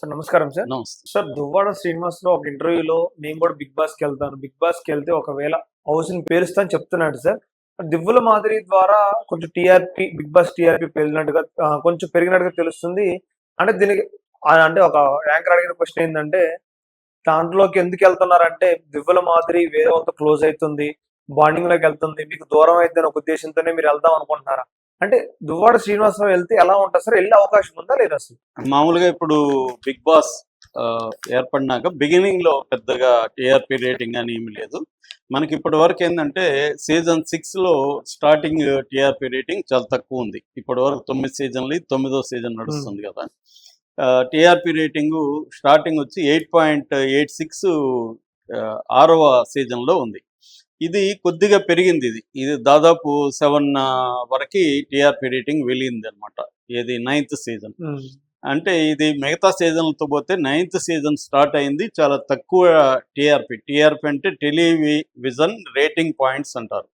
Sir నమస్కారం sir. నమస్తే. Sir Duvvada శ్రీనివాస్లో ఒక ఇంటర్వ్యూలో నేను కూడా బిగ్ బాస్కి వెళ్తాను. బిగ్ బాస్కి వెళ్తే ఒకవేళ హౌస్ని పేరుస్తా అని చెప్తున్నాడు సార్. దివ్వుల మాదిరి ద్వారా కొంచెం టీఆర్పీ బిగ్ బాస్ టీఆర్పీ పెరిగినట్టుగా కొంచెం పెరిగినట్టుగా తెలుస్తుంది. అంటే దీనికి అంటే ఒక యాంకర్ అడిగిన క్వశ్చన్ ఏంటంటే దాంట్లోకి ఎందుకు వెళ్తున్నారంటే దివ్వుల మాదిరి వేరే వాళ్ళతో క్లోజ్ అవుతుంది బాండింగ్లోకి వెళ్తుంది మీకు దూరం అయితే ఒక ఉద్దేశంతోనే మీరు వెళ్దాం అనుకుంటున్నారా? అంటే దువ్వాడ శ్రీనివాసరావు వెళ్తే ఎలా ఉంటుంది సార్? వెళ్ళే అవకాశం ఉందా లేదా అసలు మామూలుగా ఇప్పుడు బిగ్ బాస్ ఆ, ఏర్పడినాక బిగినింగ్లో పెద్దగా టీఆర్పీ రేటింగ్ అని ఏమి లేదు. మనకి ఇప్పటి వరకు ఏంటంటే సీజన్ సిక్స్లో స్టార్టింగ్ టీఆర్పీ రేటింగ్ చాలా తక్కువ ఉంది. ఇప్పటి వరకు తొమ్మిది సీజన్లు తొమ్మిదో సీజన్ నడుస్తుంది కదా. టీఆర్పీ రేటింగ్ స్టార్టింగ్ వచ్చి ఎయిట్ పాయింట్ ఎయిట్ సిక్స్ ఆరవ సీజన్లో లో ఉంది. ఇది కొద్దిగా పెరిగింది ఇది. ఇది దాదాపు సెవెన్ వరకు టీఆర్పీ రేటింగ్ వెళ్ళింది అనమాట ఇది నైన్త్ సీజన్ అంటే ఇది మిగతా సీజన్లతో పోతే నైన్త్ సీజన్ స్టార్ట్ అయింది చాలా తక్కువ టీఆర్పీ. టీఆర్పీ అంటే టెలివిజన్ రేటింగ్ పాయింట్స్ అంటారు.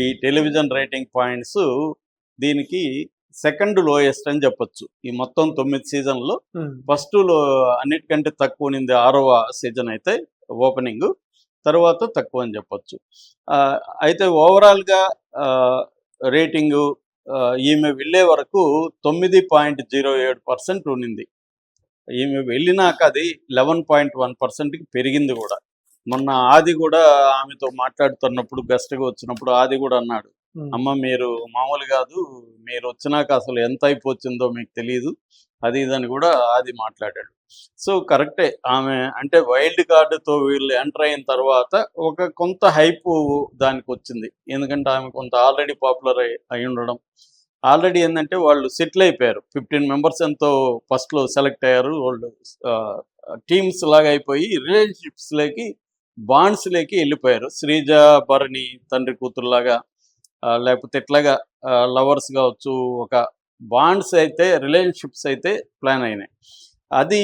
ఈ టెలివిజన్ రేటింగ్ పాయింట్స్ దీనికి సెకండ్ లోయెస్ట్ అని చెప్పొచ్చు. ఈ మొత్తం తొమ్మిది సీజన్లో. ఫస్ట్లో అన్నిటికంటే తక్కువ ఉన్నింది ఆరవ సీజన్ అయితే ఓపెనింగ్. తర్వాత తక్కువ అని చెప్పొచ్చు. ఆ, అయితే ఓవరాల్గా రేటింగు ఈమె వెళ్ళే వరకు తొమ్మిది పాయింట్ జీరో ఏడు పర్సెంట్ ఉన్నింది. ఈమె వెళ్ళినాక అది లెవెన్ పాయింట్ వన్ పర్సెంట్కి పెరిగింది కూడా. మొన్న ఆది కూడా ఆమెతో మాట్లాడుతున్నప్పుడు గెస్ట్గా వచ్చినప్పుడు ఆది కూడా అన్నాడు. అమ్మ మీరు మామూలు కాదు మీరు వచ్చినాక అసలు ఎంత అయిపోతుందో మీకు తెలియదు అది ఇదని కూడా అది మాట్లాడాడు. సో కరెక్టే. ఆమె అంటే వైల్డ్ కార్డుతో వీళ్ళు ఎంటర్ అయిన తర్వాత ఒక కొంత హైప్ దానికి వచ్చింది. ఎందుకంటే ఆమె కొంత ఆల్రెడీ పాపులర్ అయి అయి ఉండడం. ఆల్రెడీ ఏంటంటే వాళ్ళు సెటిల్ అయిపోయారు. ఫిఫ్టీన్ మెంబర్స్ ఎంతో ఫస్ట్లో సెలెక్ట్ అయ్యారు. వాళ్ళు టీమ్స్ లాగా అయిపోయి రిలేషన్షిప్స్లోకి బాండ్స్లోకి వెళ్ళిపోయారు. శ్రీజ భరణి తండ్రి కూతురులాగా లేకపోతే ఇట్లాగా లవర్స్ కావచ్చు ఒక బాండ్స్ అయితే రిలేషన్షిప్స్ అయితే ప్లాన్ అయినాయి. అది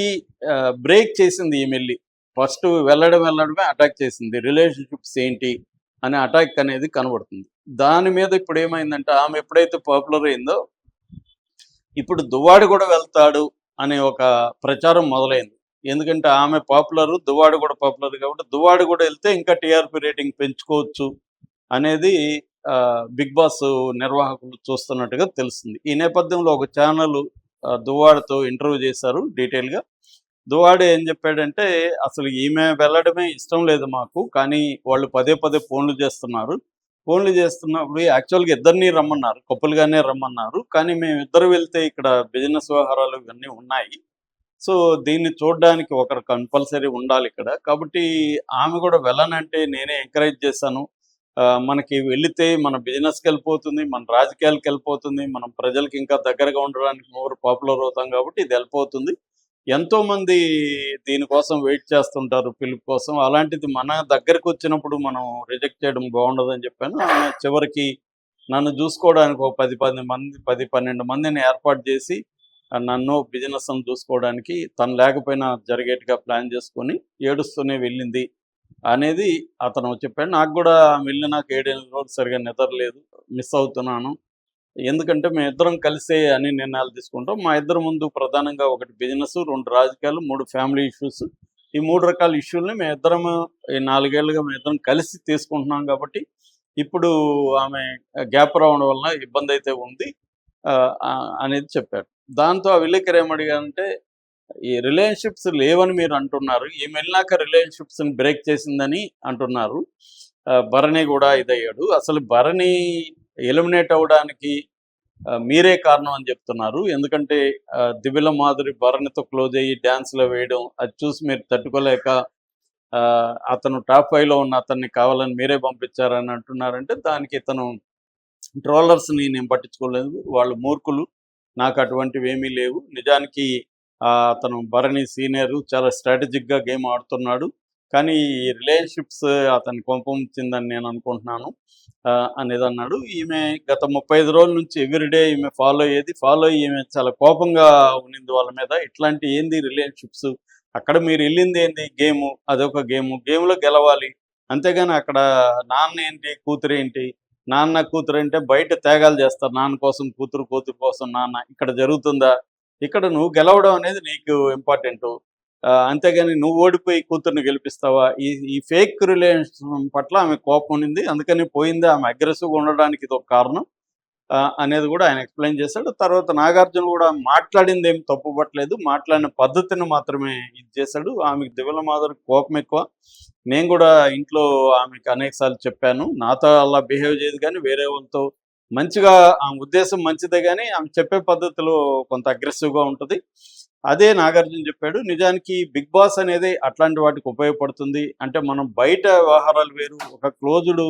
బ్రేక్ చేసింది ఈ మెల్లి. ఫస్ట్ వెళ్ళడం వెళ్ళడమే అటాక్ చేసింది. రిలేషన్షిప్స్ ఏంటి అనే అటాక్ అనేది కనబడుతుంది. దాని మీద ఇప్పుడు ఏమైందంటే ఆమె ఎప్పుడైతే పాపులర్ అయిందో ఇప్పుడు దువ్వాడు కూడా వెళ్తాడు అనే ఒక ప్రచారం మొదలైంది. ఎందుకంటే ఆమె పాపులర్ దువ్వాడు కూడా పాపులర్ కాబట్టి దువ్వాడు కూడా వెళ్తే ఇంకా టీఆర్పీ రేటింగ్ పెంచుకోవచ్చు అనేది బిగ్ బాస్ నిర్వాహకులు చూస్తున్నట్టుగా తెలుస్తుంది. ఈ నేపథ్యంలో ఒక ఛానల్ దువ్వాడతో ఇంటర్వ్యూ చేశారు డీటెయిల్గా. దువాడు ఏం చెప్పాడంటే అసలు ఈమె వెళ్ళడమే ఇష్టం లేదు మాకు కానీ వాళ్ళు పదే పదే ఫోన్లు చేస్తున్నారు. ఫోన్లు చేస్తున్నప్పుడు యాక్చువల్గా ఇద్దరిని రమ్మన్నారు కప్పులుగానే రమ్మన్నారు. కానీ మేము ఇద్దరు వెళ్తే ఇక్కడ బిజినెస్ వ్యవహారాలు ఇవన్నీ ఉన్నాయి. సో దీన్ని చూడడానికి ఒకరు కంపల్సరీ ఉండాలి ఇక్కడ. కాబట్టి ఆమె కూడా వెళ్ళనంటే నేనే ఎంకరేజ్ చేశాను. మనకి వెళితే మన బిజినెస్కి వెళ్ళిపోతుంది మన రాజకీయాలకు వెళ్ళిపోతుంది మనం ప్రజలకి ఇంకా దగ్గరగా ఉండడానికి మోర్ పాపులర్ అవుతాం కాబట్టి ఇది వెళ్ళిపోతుంది. ఎంతో మంది దీనికోసం వెయిట్ చేస్తుంటారు పిలుపు కోసం. అలాంటిది మన దగ్గరకు వచ్చినప్పుడు మనం రిజెక్ట్ చేయడం బాగుండదని చెప్పాను. చివరికి నన్ను చూసుకోవడానికి ఒక పది పది మంది పది పన్నెండు మందిని ఏర్పాటు చేసి నన్ను బిజినెస్ చూసుకోవడానికి తను లేకపోయినా జరిగేట్టుగా ప్లాన్ చేసుకొని ఏడుస్తూనే వెళ్ళింది. అనేది అతను చెప్పాడు. నాకు కూడా వెళ్ళి నాకు ఏడెనిమిది రోజులు సరిగా నిద్ర లేదు. మిస్ అవుతున్నాను. ఎందుకంటే మేము ఇద్దరం కలిసే అన్ని నిర్ణయాలు తీసుకుంటాం. మా ఇద్దరు ముందు ప్రధానంగా ఒకటి బిజినెస్ రెండు రాజకీయాలు మూడు ఫ్యామిలీ ఇష్యూస్. ఈ మూడు రకాల ఇష్యూల్ని మేము ఇద్దరం ఈ నాలుగేళ్ళుగా మేము ఇద్దరం కలిసి తీసుకుంటున్నాం కాబట్టి ఇప్పుడు ఆమె గ్యాప్ రావడం వల్ల ఇబ్బంది అయితే ఉంది ఆ, అనేది చెప్పారు. దాంతో ఆ విలేకరు ఏమడిగారంటే ఈ రిలేషన్షిప్స్ లేవని మీరు అంటున్నారు. ఈమె వెళ్ళినాక రిలేషన్షిప్స్ని బ్రేక్ చేసిందని అంటున్నారు. ఆ, భరణి కూడా ఇదయ్యాడు. అసలు భరణి ఎలిమినేట్ అవ్వడానికి మీరే కారణం అని చెప్తున్నారు. ఎందుకంటే దివిల మాధురి భరణితో క్లోజ్ అయ్యి డ్యాన్స్లో వేయడం అది చూసి మీరు తట్టుకోలేక ఆ, అతను టాప్ ఫైవ్లో ఉన్న అతన్ని కావాలని మీరే పంపించారని అంటున్నారంటే దానికి ఇతను ట్రోలర్స్ని నేను పట్టించుకోలేదు. వాళ్ళు మూర్ఖులు. నాకు అటువంటివి ఏమీ లేవు. నిజానికి అతను భరణి సీనియర్ చాలా స్ట్రాటజిక్గా గేమ్ ఆడుతున్నాడు. కానీ ఈ రిలేషన్షిప్స్ అతని కొంపొంచిందని నేను అనుకుంటున్నాను ఆ, అనేది అన్నాడు ఈమె గత ముప్పై ఐదు రోజుల నుంచి ఎవ్రీడే ఈమె ఫాలో అయ్యేది ఫాలో అయ్యి ఈమె చాలా కోపంగా ఉన్నింది వాళ్ళ మీద. ఇట్లాంటి ఏంది రిలేషన్షిప్స్ అక్కడ మీరు వెళ్ళింది ఏంది గేము? అదొక గేము. గేమ్లో గెలవాలి. అంతేగాని అక్కడ నాన్న ఏంటి కూతురు ఏంటి? నాన్న కూతురు అంటే బయట త్యాగాలు చేస్తారు. నాన్న కోసం కూతురు కూతురు కోసం నాన్న. ఇక్కడ జరుగుతుందా? ఇక్కడ నువ్వు గెలవడం అనేది నీకు ఇంపార్టెంట్ అంతేగాని నువ్వు ఓడిపోయి కూతుర్ని గెలిపిస్తావా? ఈ ఈ ఫేక్ రిలేషన్ పట్ల ఆమె కోపం ఉంది అందుకని పోయింది ఆమె అగ్రెసివ్గా ఉండడానికి ఇది ఒక కారణం. ఆ, అనేది కూడా ఆయన ఎక్స్ప్లెయిన్ చేశాడు. తర్వాత నాగార్జున కూడా మాట్లాడింది ఏం తప్పు పట్టలేదు. మాట్లాడిన పద్ధతిని మాత్రమే ఇది చేశాడు. ఆమెకు దివల మాధురి కోపం ఎక్కువ. నేను కూడా ఇంట్లో ఆమెకు అనేక సార్లు చెప్పాను. నాతో అలా బిహేవ్ చేయదు కానీ వేరే వాళ్ళతో మంచిగా ఆమె ఉద్దేశం మంచిదే కానీ ఆమె చెప్పే పద్ధతిలో కొంత అగ్రెసివ్గా ఉంటుంది. అదే నాగార్జున చెప్పాడు నిజానికి బిగ్ బాస్ అనేది అట్లాంటి వాటికి ఉపయోగపడుతుంది. అంటే మనం బయట వ్యవహారాలు వేరు ఒక క్లోజ్డ్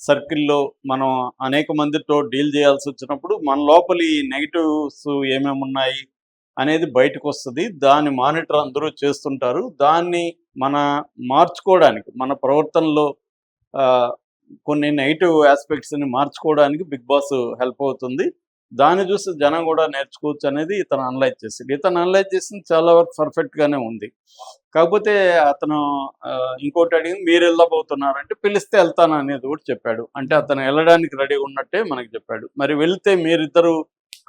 సర్కిల్లో మనం అనేక మందితో డీల్ చేయాల్సి వచ్చినప్పుడు మన లోపలి నెగిటివ్స్ ఏమేమి ఉన్నాయి అనేది బయటకు వస్తుంది. దాన్ని మానిటర్ అందరూ చేస్తుంటారు. దాన్ని మన మార్చుకోవడానికి మన ప్రవర్తనలో ఆ, కొన్ని నెగిటివ్ ఆస్పెక్ట్స్ని మార్చుకోవడానికి బిగ్ బాస్ హెల్ప్ అవుతుంది. దాన్ని చూసి జనం కూడా నేర్చుకోవచ్చు అనేది ఇతను అనలైజ్ చేసింది ఇతను అనలైజ్ చేసింది చాలా వరకు పర్ఫెక్ట్గానే ఉంది. కాకపోతే అతను ఇంకోటి అడిగింది మీరు వెళ్ళబోతున్నారంటే పిలిస్తే వెళ్తాను అనేది కూడా చెప్పాడు. అంటే అతను వెళ్ళడానికి రెడీగా ఉన్నట్టే మనకి చెప్పాడు. మరి వెళ్తే మీరిద్దరు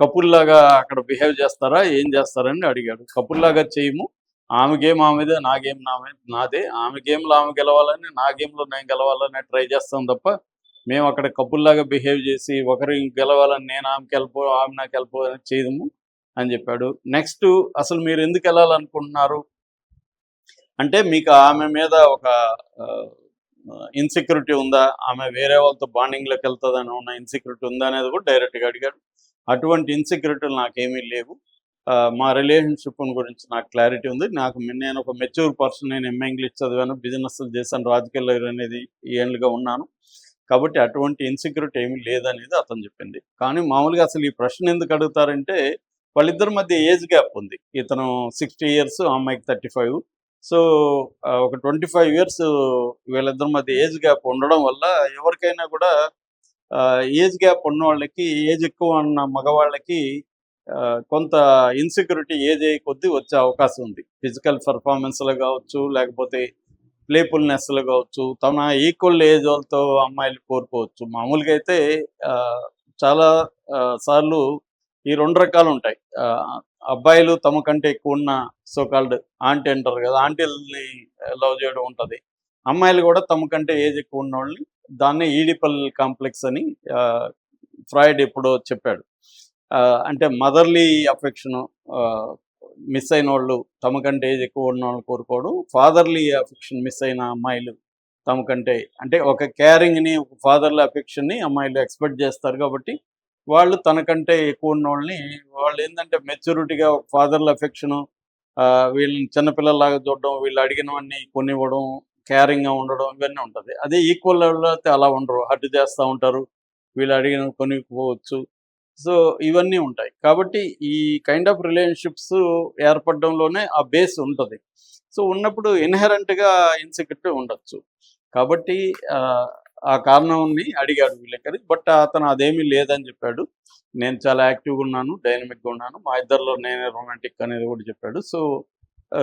కపుల్లాగా అక్కడ బిహేవ్ చేస్తారా ఏం చేస్తారని అడిగాడు. కపుల్లాగా చేయము ఆమె గేమ్ ఆమెదే నా గేమ్ నాదే. ఆమె గేమ్లో ఆమె గెలవాలని నా గేమ్లో నేను గెలవాలని ట్రై చేస్తాం తప్ప మేము అక్కడ కప్పుల్లాగా బిహేవ్ చేసి ఒకరి గెలవాలని నేను ఆమెకి వెళ్ళిపో ఆమె నాకు వెళ్ళిపో చేయదము అని చెప్పాడు. నెక్స్ట్ అసలు మీరు ఎందుకు వెళ్ళాలనుకుంటున్నారు? అంటే మీకు ఆమె మీద ఒక ఇన్సెక్యూరిటీ ఉందా? ఆమె వేరే వాళ్ళతో బాండింగ్లోకి వెళ్తుందని ఉన్న ఇన్సెక్యూరిటీ ఉందా అనేది కూడా డైరెక్ట్గా అడిగాడు. అటువంటి ఇన్సెక్యూరిటీలు నాకేమీ లేవు. మా రిలేషన్షిప్ గురించి నాకు క్లారిటీ ఉంది. నాకు నేను ఒక మెచ్యూర్ పర్సన్ నేను ఎంఏ ఇంగ్లీష్ చదివాను. బిజినెస్ చేశాను. రాజకీయాల్లో అనేది ఏళ్ళుగా ఉన్నాను. కాబట్టి అటువంటి ఇన్సెక్యూరిటీ ఏమీ లేదనేది అతను చెప్పింది. కానీ మామూలుగా అసలు ఈ ప్రశ్న ఎందుకు అడుగుతారంటే వాళ్ళిద్దరి మధ్య ఏజ్ గ్యాప్ ఉంది. ఇతను సిక్స్టీ ఇయర్స్ అమ్మాయికి థర్టీ ఫైవ్ సో ఒక ట్వంటీ ఫైవ్ ఇయర్స్ వీళ్ళిద్దరి మధ్య ఏజ్ గ్యాప్ ఉండడం వల్ల ఎవరికైనా కూడా ఏజ్ గ్యాప్ ఉన్న వాళ్ళకి ఏజ్ ఎక్కువ ఉన్న మగవాళ్ళకి కొంత ఇన్సెక్యూరిటీ ఏజ్ అయ్యే కొద్దీ వచ్చే అవకాశం ఉంది. ఫిజికల్ పర్ఫార్మెన్స్లో కావచ్చు లేకపోతే ప్లేఫుల్నెస్లో కావచ్చు తన ఈక్వల్ ఏజ్ వాళ్ళతో అమ్మాయిలు కోరుకోవచ్చు. మామూలుగా అయితే ఆ, చాలా సార్లు ఈ రెండు రకాలు ఉంటాయి. ఆ, అబ్బాయిలు తమ కంటే ఎక్కువ ఉన్న సోకాల్డ్ ఆంటీ అంటారు కదా ఆంటీల్ని లవ్ చేయడం ఉంటుంది. అమ్మాయిలు కూడా తమ కంటే ఏజ్ ఎక్కువ ఉన్న వాళ్ళని దాన్నే ఈడిపల్ కాంప్లెక్స్ అని ఫ్రాయిడ్ ఎప్పుడో చెప్పాడు. అంటే మదర్లీ అఫెక్షన్ మిస్ అయిన వాళ్ళు తమ కంటే ఎక్కువ ఉన్న వాళ్ళు కోరుకోవడం ఫాదర్లీ అఫెక్షన్ మిస్ అయిన అమ్మాయిలు తమ కంటే అంటే ఒక క్యారింగ్ని ఒక ఫాదర్లీ అఫెక్షన్ని అమ్మాయిలు ఎక్స్పెక్ట్ చేస్తారు కాబట్టి వాళ్ళు తనకంటే ఎక్కువ ఉన్న వాళ్ళని వాళ్ళు ఏంటంటే మెచ్యూరిటీగా ఒక ఫాదర్ల అఫెక్షను వీళ్ళని చిన్నపిల్లలాగా చూడడం వీళ్ళు అడిగినవన్నీ కొనివ్వడం క్యారింగ్గా ఉండడం ఇవన్నీ ఉంటుంది. అదే ఈక్వల్ అయితే అలా ఉండరు. హట్ చేస్తూ ఉంటారు. వీళ్ళు అడిగిన కొనిపోవచ్చు సో ఇవన్నీ ఉంటాయి. కాబట్టి ఈ కైండ్ ఆఫ్ రిలేషన్షిప్స్ ఏర్పడడంలోనే ఆ బేస్ ఉంటుంది. సో ఉన్నప్పుడు ఇన్హెరెంట్గా ఇన్సెక్యూరిటీ ఉండొచ్చు. కాబట్టి ఆ, ఆ కారణంని అడిగాడు విలేకరి బట్ అతను అదేమీ లేదని చెప్పాడు. నేను చాలా యాక్టివ్గా ఉన్నాను డైనమిక్గా ఉన్నాను. మా ఇద్దరిలో నేనే రొమాంటిక్ అనేది కూడా చెప్పాడు. సో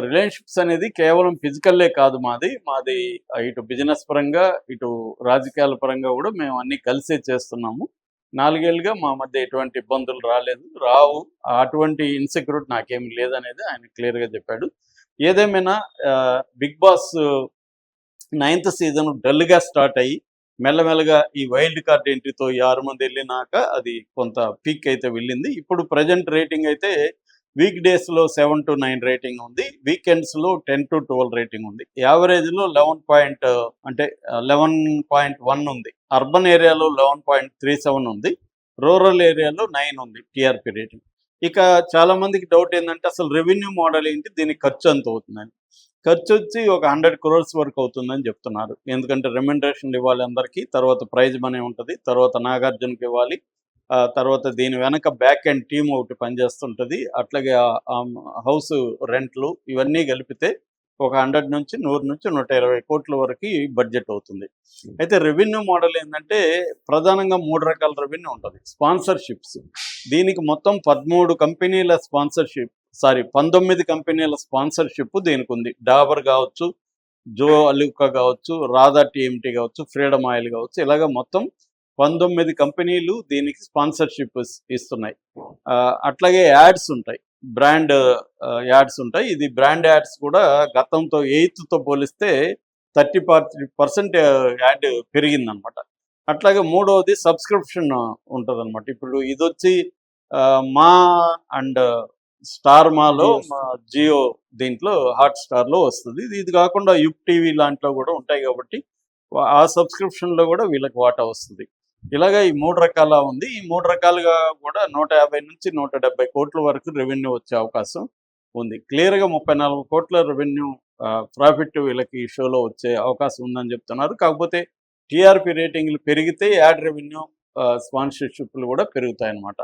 రిలేషన్షిప్స్ అనేది కేవలం ఫిజికల్లే కాదు మాది. మాది ఇటు బిజినెస్ పరంగా ఇటు రాజకీయాల పరంగా కూడా మేము అన్ని కలిసే చేస్తున్నాము. నాలుగేళ్ళుగా మా మధ్య ఎటువంటి ఇబ్బందులు రాలేదు. రావు అటువంటి ఇన్సెక్యూరిటీ నాకేమి లేదనేది ఆయన క్లియర్గా చెప్పాడు. ఏదేమైనా బిగ్ బాస్ నైన్త్ సీజన్ డల్గా స్టార్ట్ అయ్యి మెల్లమెల్లగా ఈ వైల్డ్ కార్డ్ ఎంట్రీతో ఈ ఆరు మంది వెళ్ళినాక అది కొంత పీక్ అయితే వెళ్ళింది. ఇప్పుడు ప్రజెంట్ రేటింగ్ అయితే వీక్ డేస్లో సెవెన్ టు నైన్ రేటింగ్ ఉంది వీకెండ్స్లో టెన్ టు ట్వెల్వ్ రేటింగ్ ఉంది. యావరేజ్లో లెవెన్ పాయింట్ అంటే లెవెన్ పాయింట్ వన్ ఉంది. అర్బన్ ఏరియాలో లెవెన్ పాయింట్ త్రీ సెవెన్ ఉంది. రూరల్ ఏరియాలో నైన్ ఉంది టీఆర్పీ రేటింగ్ ఇక చాలా మందికి డౌట్ ఏంటంటే అసలు రెవెన్యూ మోడల్ ఏంటి? దీనికి ఖర్చు ఎంత అవుతుందని. ఖర్చు వచ్చి ఒక హండ్రెడ్ క్రోర్స్ వరకు అవుతుందని చెప్తున్నారు. ఎందుకంటే రెమ్యునరేషన్ ఇవ్వాలి అందరికీ తర్వాత ప్రైజ్ మనీ ఉంటుంది తర్వాత నాగార్జునకి ఇవ్వాలి ఆ తర్వాత దీని వెనక బ్యాక్ అండ్ టీమ్ ఒకటి పనిచేస్తుంటుంది అట్లాగే హౌస్ రెంట్లు ఇవన్నీ కలిపితే ఒక హండ్రెడ్ నుంచి నూరు నుంచి నూట ఇరవై కోట్ల వరకు బడ్జెట్ అవుతుంది. అయితే రెవెన్యూ మోడల్ ఏంటంటే ప్రధానంగా మూడు రకాల రెవెన్యూ ఉంటుంది. స్పాన్సర్షిప్స్. దీనికి మొత్తం పదమూడు కంపెనీల స్పాన్సర్షిప్ సారీ పంతొమ్మిది కంపెనీల స్పాన్సర్షిప్ దీనికి ఉంది. డాబర్ కావచ్చు జో అలుకా కావచ్చు రాధా టీఎంటీ కావచ్చు ఫ్రీడమ్ ఆయిల్ కావచ్చు ఇలాగ మొత్తం పంతొమ్మిది కంపెనీలు దీనికి స్పాన్సర్షిప్ ఇస్తున్నాయి. అట్లాగే యాడ్స్ ఉంటాయి. బ్రాండ్ యాడ్స్ ఉంటాయి. ఇది బ్రాండ్ యాడ్స్ కూడా గతంతో ఎయిత్తో పోలిస్తే థర్టీ పర్సెంట్ యాడ్ పెరిగిందనమాట. అట్లాగే మూడవది సబ్స్క్రిప్షన్ ఉంటుంది అనమాట ఇప్పుడు ఇది వచ్చి మా అండ్ స్టార్ మాలో మా జియో దీంట్లో హాట్ స్టార్లో వస్తుంది. ఇది- ఇది కాకుండా యుప్ టీవీ లాంటిలో కూడా ఉంటాయి కాబట్టి ఆ సబ్స్క్రిప్షన్లో కూడా వీళ్ళకి వాటా వస్తుంది. ఇలాగా ఈ మూడు రకాల ఉంది. ఈ మూడు రకాలుగా కూడా నూట యాభై నుంచి నూట డెబ్బై కోట్ల వరకు రెవెన్యూ వచ్చే అవకాశం ఉంది. క్లియర్గా ముప్పై నాలుగు కోట్ల రెవెన్యూ ప్రాఫిట్ వీళ్ళకి ఈ షోలో వచ్చే అవకాశం ఉందని చెప్తున్నారు. కాకపోతే టీఆర్పీ రేటింగ్లు పెరిగితే యాడ్ రెవెన్యూ స్పాన్సర్షిప్లు కూడా పెరుగుతాయి అన్నమాట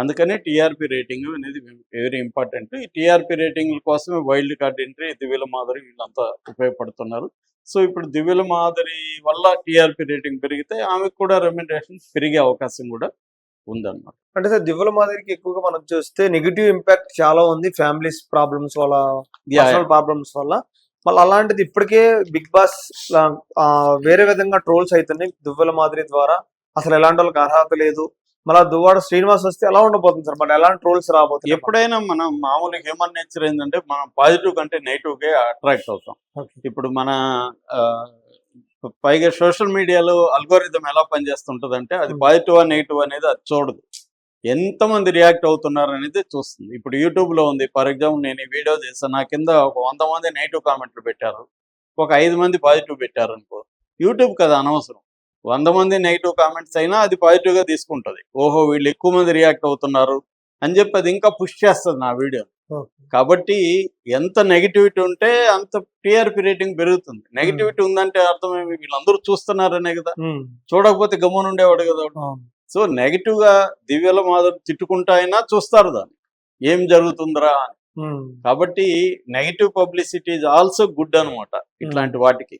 అందుకనే టీఆర్పీ రేటింగ్ అనేది వెరీ ఇంపార్టెంట్. ఈ టీఆర్పీ రేటింగ్ల కోసమే వైల్డ్ కార్డ్ ఎంట్రీ దివ్యల మాదిరి వీళ్ళంతా ఉపయోగపడుతున్నారు. సో ఇప్పుడు దివ్యల మాదిరి వల్ల టీఆర్పీ రేటింగ్ పెరిగితే ఆమెకు కూడా రెమ్యునరేషన్ పెరిగే అవకాశం కూడా ఉందన్నమాట. అంటే సార్ దివ్వుల మాదిరికి ఎక్కువగా మనం చూస్తే నెగిటివ్ ఇంపాక్ట్ చాలా ఉంది ఫ్యామిలీస్ ప్రాబ్లమ్స్ వల్ల ప్రాబ్లమ్స్ వల్ల. మళ్ళీ అలాంటిది ఇప్పటికే బిగ్ బాస్ వేరే విధంగా ట్రోల్స్ అవుతున్నాయి దువ్వల మాదిరి ద్వారా. అసలు ఎలాంటి వాళ్ళకి అర్హత లేదు. మళ్ళీ దువ్వాడ శ్రీనివాస్ వస్తే ఎలా ఉండబోతుంది సార్? మరి ఎలాంటి ట్రోల్స్ రాబోతుంది ఎప్పుడైనా మనం మామూలు హ్యూమన్ నేచర్ ఏంటంటే మనం పాజిటివ్ కంటే నెగిటివ్ కే అట్రాక్ట్ అవుతాం. ఇప్పుడు మన పైగా సోషల్ మీడియాలో అల్గోరిథం ఎలా పనిచేస్తుంటది అంటే అది. పాజిటివ్ నెగిటివ్ అనేది అది చూడదు. ఎంతమంది రియాక్ట్ అవుతున్నారు అనేది చూస్తుంది. ఇప్పుడు యూట్యూబ్లో ఉంది. ఫర్ ఎగ్జాంపుల్ నేను ఈ వీడియో చేస్తాను నా కింద ఒక వంద మంది నెగిటివ్ కామెంట్లు పెట్టారు. ఒక ఐదు మంది పాజిటివ్ పెట్టారు అనుకో యూట్యూబ్ కదా అనవసరం. వంద మంది నెగిటివ్ కామెంట్స్ అయినా అది పాజిటివ్గా తీసుకుంటది. ఓహో వీళ్ళు ఎక్కువ మంది రియాక్ట్ అవుతున్నారు అని చెప్పి అది ఇంకా పుష్ చేస్తుంది నా వీడియో కాబట్టి ఎంత నెగిటివిటీ ఉంటే అంత టీఆర్పీ రేటింగ్ పెరుగుతుంది. నెగిటివిటీ ఉందంటే అర్థమేమి వీళ్ళందరూ చూస్తున్నారనే కదా. చూడకపోతే గమ్మున ఉండేవాడు కదా. సో నెగిటివ్గా దివ్యల మాధవ్ తిట్టుకుంటా అయినా చూస్తారు దాన్ని. ఏం జరుగుతుందిరా అని. కాబట్టి negative publicity is also good అనమాట ఇట్లాంటి వాటికి.